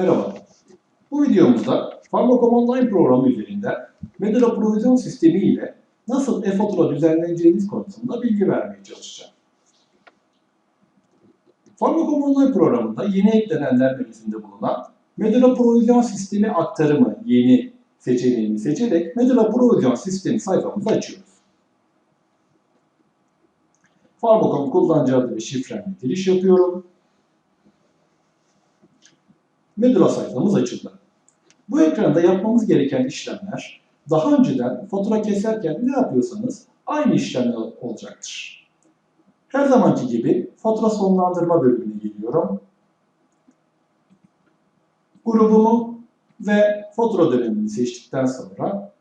Merhaba. Bu videomuzda Farmakom Online programı üzerinde Medula provizyon sistemi ile nasıl e-fatura düzenleneceğiniz konusunda bilgi vermeye çalışacağım. Farmakom Online programında yeni eklenenler menüsünde bulunan Medula provizyon sistemi aktarımı yeni seçeneğini seçerek Medula provizyon sistemi sayfamızı açıyoruz. Farmakom kullanıcı adı ve şifremle giriş yapıyorum. Medula sayfamız açıldı. Bu ekranda yapmamız gereken işlemler daha önceden fatura keserken ne yapıyorsanız aynı işlemler olacaktır. Her zamanki gibi fatura sonlandırma bölümüne geliyorum. Grubumu ve fatura dönemini seçtikten sonra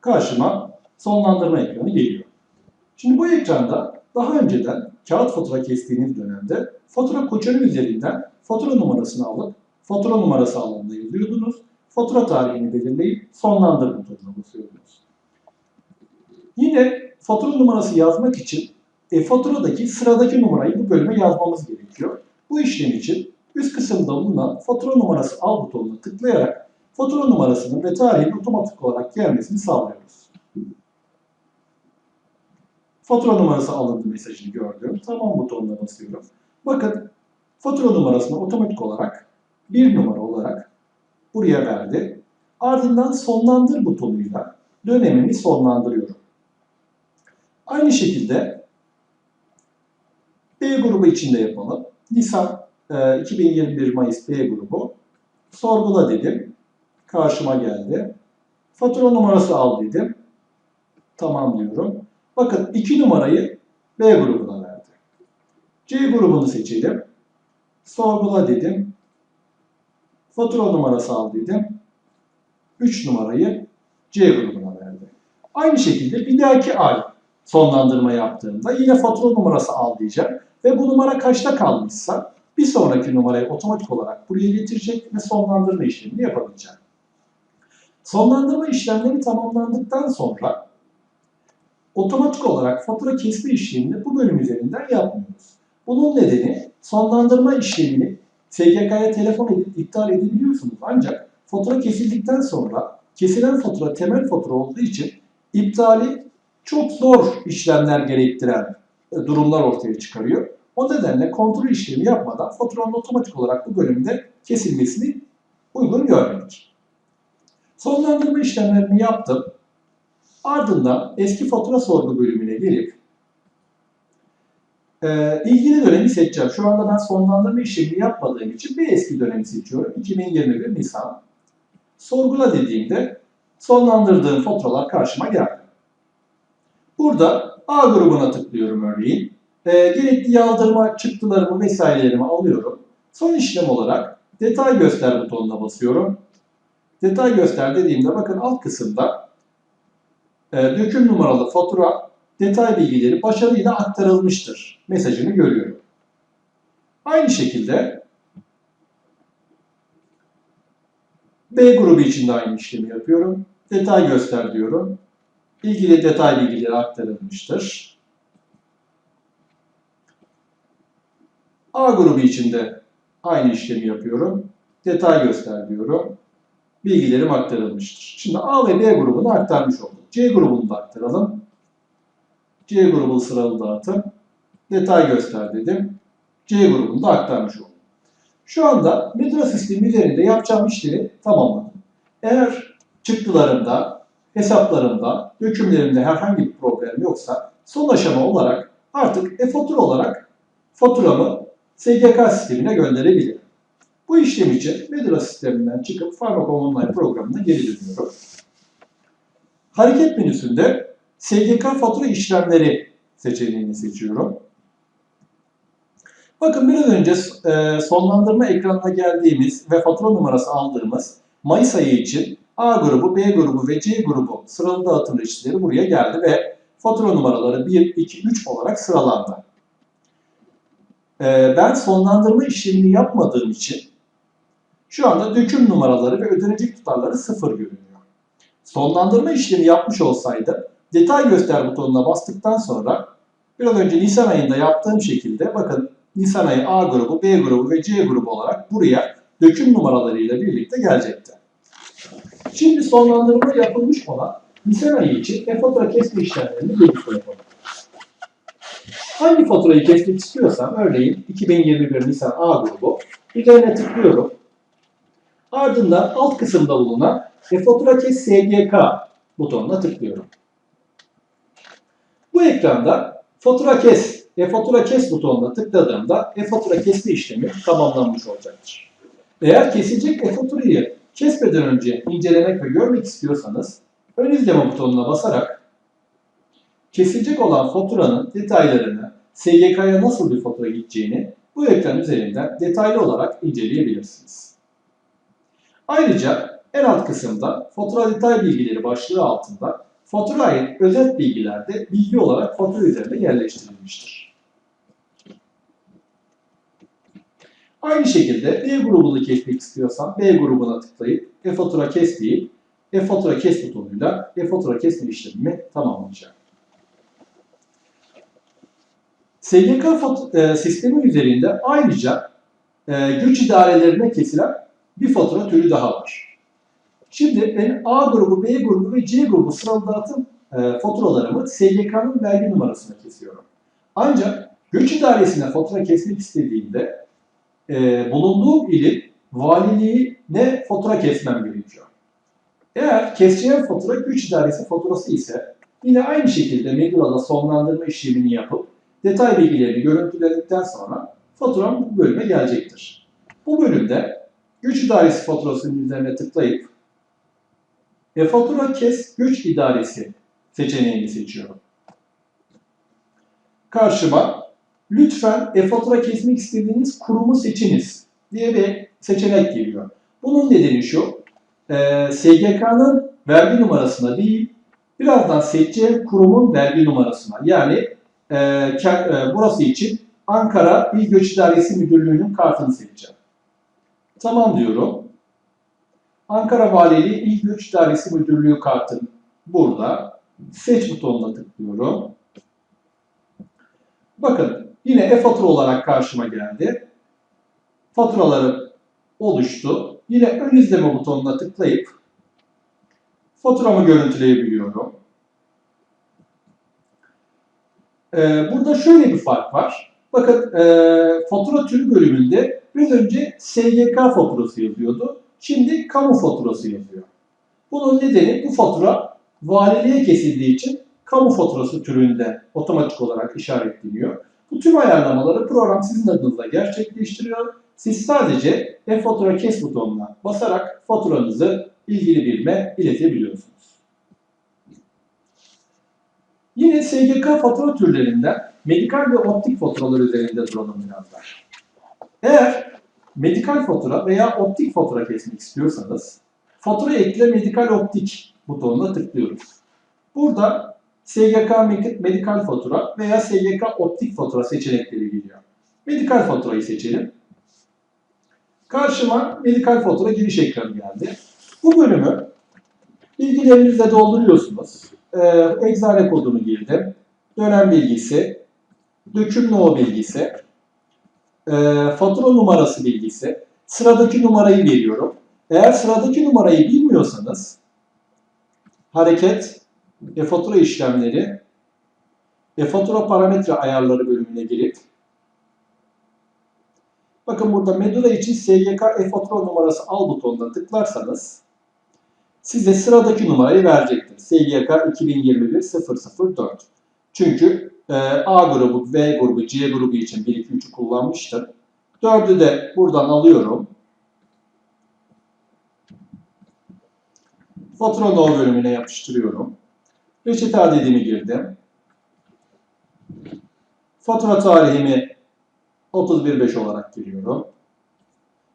karşıma sonlandırma ekranı geliyor. Şimdi bu ekranda daha önceden kağıt fatura kestiğiniz dönemde fatura koçanı üzerinden fatura numarasını alıp fatura numarası alanında yazıyordunuz. Fatura tarihini belirleyip sonlandır butonuna basıyordunuz. Yine fatura numarası yazmak için e, faturadaki sıradaki numarayı bu bölüme yazmamız gerekiyor. Bu işlem için üst kısımda bulunan fatura numarası al butonuna tıklayarak fatura numarasının ve tarihinin otomatik olarak gelmesini sağlıyoruz. Fatura numarası alındı mesajını gördüm. Tamam butonuna basıyorum. Bakın fatura numarasını otomatik olarak bir numara olarak buraya verdi. Ardından sonlandır butonuyla dönemimi sonlandırıyorum. Aynı şekilde B grubu içinde yapalım. Nisan e, 2021 Mayıs B grubu. Sorgula dedim. Karşıma geldi. Fatura numarası al dedim. Tamam diyorum. Bakın iki numarayı B grubuna verdi. C grubunu seçelim. Sorgula dedim. Fatura numarası al dedim. 3 numarayı C grubuna verdi. Aynı şekilde bir dahaki ay sonlandırma yaptığımda yine fatura numarası al diyeceğim. Ve bu numara kaçta kalmışsa bir sonraki numarayı otomatik olarak buraya getirecek ve sonlandırma işlemini yapabileceğim. Sonlandırma işlemleri tamamlandıktan sonra otomatik olarak fatura kesme işlemini bu bölüm üzerinden yapmıyoruz. Bunun nedeni sonlandırma işlemini SGK'ya telefon edip iptal edebiliyorsunuz. Ancak fatura kesildikten sonra kesilen fatura temel fatura olduğu için iptali çok zor işlemler gerektiren e, durumlar ortaya çıkarıyor. O nedenle kontrol işlemi yapmadan faturanın otomatik olarak bu bölümde kesilmesini uygun görmedik. Sonlandırma işlemlerini yaptım. Ardından eski fatura sorgu bölümüne gelip e, ilgili dönemi seçeceğim. Şu anda ben sonlandırma işlemini yapmadığım için bir eski dönemi seçiyorum. 2021 Nisan. Sorgula dediğimde sonlandırdığım faturalar karşıma geldi. Burada A grubuna tıklıyorum örneğin. E, gerekli yaldırma çıktılarımı vesairelerimi alıyorum. Son işlem olarak detay göster butonuna basıyorum. Detay göster dediğimde bakın alt kısımda e, döküm numaralı fatura detay bilgileri başarıyla aktarılmıştır mesajını görüyorum. Aynı şekilde B grubu için de aynı işlemi yapıyorum. Detay göster diyorum. İlgili detay bilgileri aktarılmıştır. A grubu için de aynı işlemi yapıyorum. Detay göster diyorum. Bilgilerim aktarılmıştır. Şimdi A ve B grubunu aktarmış olduk. C grubunu da aktaralım. C grubu sıralı dağıtım. Detay göster dedim. C grubunu da aktarmış oldum. Şu anda Medra sistemi üzerinde yapacağım işleri tamamladım. Eğer çıktılarımda, hesaplarımda, dökümlerimde herhangi bir problem yoksa son aşama olarak artık e-fatura olarak faturamı SGK sistemine gönderebilirim. Bu işlem için Medra sisteminden çıkıp Farmakom Online programına geri dönüyorum. Hareket menüsünde SGK fatura işlemleri seçeneğini seçiyorum. Bakın biraz önce e, sonlandırma ekranına geldiğimiz ve fatura numarası aldığımız Mayıs ayı için A grubu, B grubu ve C grubu sıralı dağıtım reçeteleri buraya geldi ve fatura numaraları 1, 2, 3 olarak sıralandı. E, ben sonlandırma işlemini yapmadığım için şu anda döküm numaraları ve ödenecek tutarları sıfır görünüyor. Sonlandırma işlemi yapmış olsaydı detay göster butonuna bastıktan sonra biraz önce Nisan ayında yaptığım şekilde bakın Nisan ayı A grubu, B grubu ve C grubu olarak buraya döküm numaralarıyla birlikte gelecekti. Şimdi sonlandırma yapılmış olan Nisan ayı için e-fatura kesme işlemlerini birlikte yapalım. Hangi faturayı kesmek istiyorsam, örneğin 2021 Nisan A grubu, üzerine tıklıyorum. Ardından alt kısımda bulunan e-fatura kes SGK butonuna tıklıyorum. Bu ekranda fatura kes, e-fatura kes butonuna tıkladığımda e-fatura kesme işlemi tamamlanmış olacaktır. Eğer kesilecek e-faturayı kesmeden önce incelemek ve görmek istiyorsanız ön izleme butonuna basarak kesilecek olan faturanın detaylarını, SGK'ya nasıl bir fatura gideceğini bu ekran üzerinden detaylı olarak inceleyebilirsiniz. Ayrıca en alt kısımda fatura detay bilgileri başlığı altında fatura ait özet bilgiler de bilgi olarak fatura üzerinde yerleştirilmiştir. Aynı şekilde B grubunu kesmek istiyorsam B grubuna tıklayıp e-fatura kes deyip e-fatura kes butonuyla e-fatura kesme işlemimi tamamlayacağım. SGK e, sistemi üzerinde ayrıca e, güç idarelerine kesilen bir fatura türü daha var. Şimdi ben A grubu, B grubu ve C grubu sıraladığım e, faturalarımı SGK'nın vergi numarasına kesiyorum. Ancak göç idaresine fatura kesmek istediğimde e, bulunduğum ilin valiliğine fatura kesmem gerekiyor. Eğer keseceğim fatura güç idaresi faturası ise yine aynı şekilde Megura'da sonlandırma işlemini yapıp detay bilgilerini görüntüledikten sonra faturam bu bölüme gelecektir. Bu bölümde güç idaresi faturasının üzerine tıklayıp e-fatura kes güç idaresi seçeneğini seçiyorum. Karşıma lütfen e-fatura kesmek istediğiniz kurumu seçiniz diye bir seçenek geliyor. Bunun nedeni şu, e, SGK'nın vergi numarasına değil, birazdan seçeceğim kurumun vergi numarasına. Yani e, e, burası için Ankara İl Göç İdaresi Müdürlüğü'nün kartını seçeceğim. Tamam diyorum. Ankara Valiliği İl Göç İdaresi Müdürlüğü kartım burada. Seç butonuna tıklıyorum. Bakın yine e-fatura olarak karşıma geldi. Faturalarım oluştu. Yine ön izleme butonuna tıklayıp faturamı görüntüleyebiliyorum. Ee, burada şöyle bir fark var. Bakın e, fatura türü bölümünde biraz önce SGK faturası yazıyordu. Şimdi kamu faturası yazıyor. Bunun nedeni bu fatura valiliğe kesildiği için kamu faturası türünde otomatik olarak işaretleniyor. Bu tüm ayarlamaları program sizin adınıza gerçekleştiriyor. Siz sadece e-fatura kes butonuna basarak faturanızı ilgili birime iletebiliyorsunuz. Yine SGK fatura türlerinden medikal ve optik faturalar üzerinde duralım birazlar. Eğer medikal fatura veya optik fatura kesmek istiyorsanız fatura ekle medikal optik butonuna tıklıyoruz. Burada SGK Med- medikal fatura veya SGK optik fatura seçenekleri geliyor. Medikal faturayı seçelim. Karşıma medikal fatura giriş ekranı geldi. Bu bölümü bilgilerinizle dolduruyorsunuz. Ee, eczane kodunu girdim. Dönem bilgisi, döküm no bilgisi, e, fatura numarası bilgisi, sıradaki numarayı veriyorum. Eğer sıradaki numarayı bilmiyorsanız hareket, e-fatura işlemleri, e-fatura parametre ayarları bölümüne girip bakın burada Medula için SGK e-fatura numarası al butonuna tıklarsanız size sıradaki numarayı verecektir. SGK 2021 004. Çünkü e, A grubu, B grubu, C grubu için 1, 2, 3'ü kullanmıştır. 4'ü de buradan alıyorum. Fatura no bölümüne yapıştırıyorum. Reçete adedimi girdim. Fatura tarihimi 31.5 olarak giriyorum.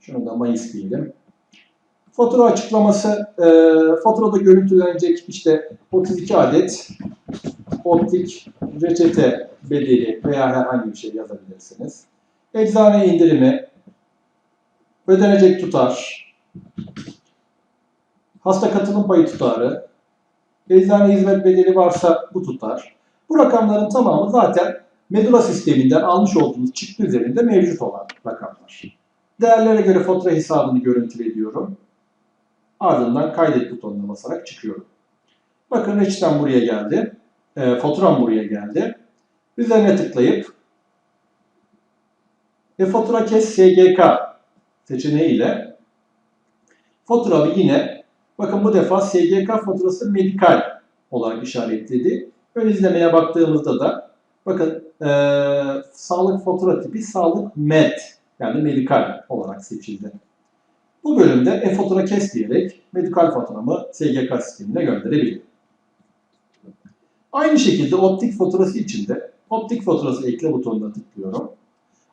Şunu da Mayıs diyelim. Fatura açıklaması, e, faturada görüntülenecek işte 32 adet optik reçete bedeli veya herhangi bir şey yazabilirsiniz. Eczane indirimi, ödenecek tutar, hasta katılım payı tutarı, eczane hizmet bedeli varsa bu tutar. Bu rakamların tamamı zaten Medula sisteminden almış olduğunuz çıktı üzerinde mevcut olan rakamlar. Değerlere göre fatura hesabını görüntüle. Ardından kaydet butonuna basarak çıkıyorum. Bakın reçeten buraya geldi. E, faturam buraya geldi. Üzerine tıklayıp e-fatura kes SGK seçeneği ile faturamı yine bakın bu defa SGK faturası medikal olarak işaretledi. Ön izlemeye baktığımızda da bakın e, sağlık fatura tipi sağlık med yani medikal olarak seçildi. Bu bölümde e-fatura kes diyerek medikal faturamı SGK sistemine gönderebilirim. Aynı şekilde optik faturası için de optik faturası ekle butonuna tıklıyorum.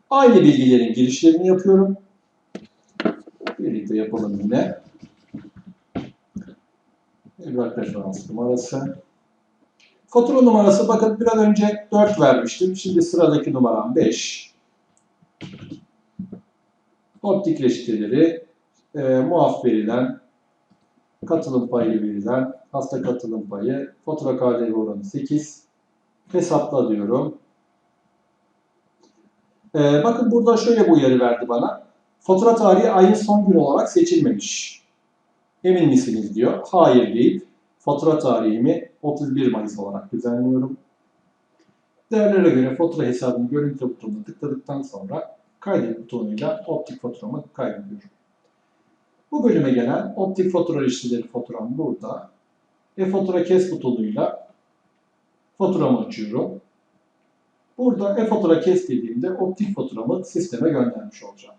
Aynı bilgilerin girişlerini yapıyorum. Birlikte yapalım yine. Evrak referans numarası. Fatura numarası bakın biraz önce 4 vermiştim. Şimdi sıradaki numaram 5. Optik reçeteleri, e, muaf verilen, katılım payı verilen, hasta katılım payı, fatura KDV oranı 8. Hesapla diyorum. Ee, bakın burada şöyle bu uyarı verdi bana. Fatura tarihi ayın son günü olarak seçilmemiş. Emin misiniz diyor. Hayır deyip fatura tarihimi 31 Mayıs olarak düzenliyorum. Değerlere göre fatura hesabını görüntü butonuna tıkladıktan sonra kaydet butonuyla optik faturamı kaydediyorum. Bu bölüme gelen optik fatura listeleri faturam burada. E-fatura kes butonuyla faturamı açıyorum. Burada e-fatura kes dediğimde optik faturamı sisteme göndermiş olacağım.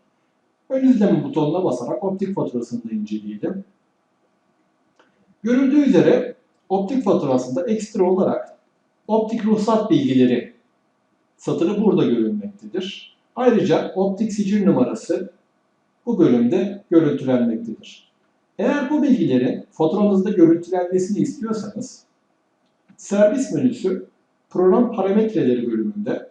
Ön izleme butonuna basarak optik faturasını da inceleyelim. Görüldüğü üzere optik faturasında ekstra olarak optik ruhsat bilgileri satırı burada görülmektedir. Ayrıca optik sicil numarası bu bölümde görüntülenmektedir. Eğer bu bilgilerin faturanızda görüntülenmesini istiyorsanız servis menüsü program parametreleri bölümünde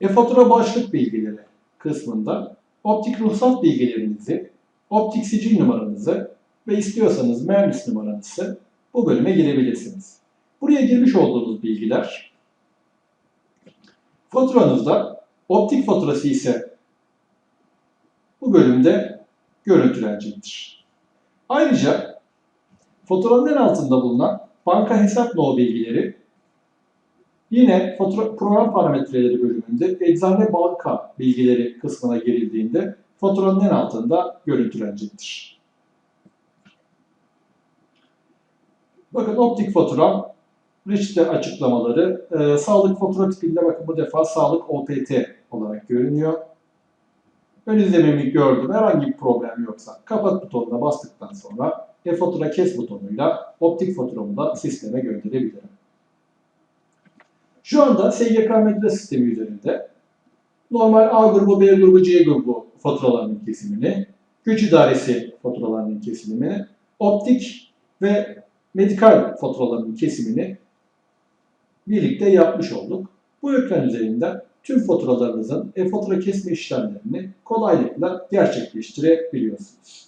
e-fatura başlık bilgileri kısmında optik ruhsat bilgilerinizi, optik sicil numaranızı ve istiyorsanız mühendis numaranızı bu bölüme girebilirsiniz. Buraya girmiş olduğunuz bilgiler faturanızda optik faturası ise bu bölümde görüntülenecektir. Ayrıca faturanın en altında bulunan banka hesap no bilgileri yine fatura, program parametreleri bölümünde eczane banka bilgileri kısmına girildiğinde faturanın en altında görüntülenecektir. Bakın optik faturam, reçete açıklamaları, e, sağlık fatura tipinde bakın bu defa sağlık OPT olarak görünüyor. Ön izlememi gördüm. Herhangi bir problem yoksa kapat butonuna bastıktan sonra e-fatura kes butonuyla optik faturamı da sisteme gönderebilirim. Şu anda SGK Medya sistemi üzerinde normal A grubu, B grubu, C grubu faturalarının kesimini, güç idaresi faturalarının kesimini, optik ve medikal faturalarının kesimini birlikte yapmış olduk. Bu ekran üzerinden tüm faturalarınızın e-fatura kesme işlemlerini kolaylıkla gerçekleştirebiliyorsunuz.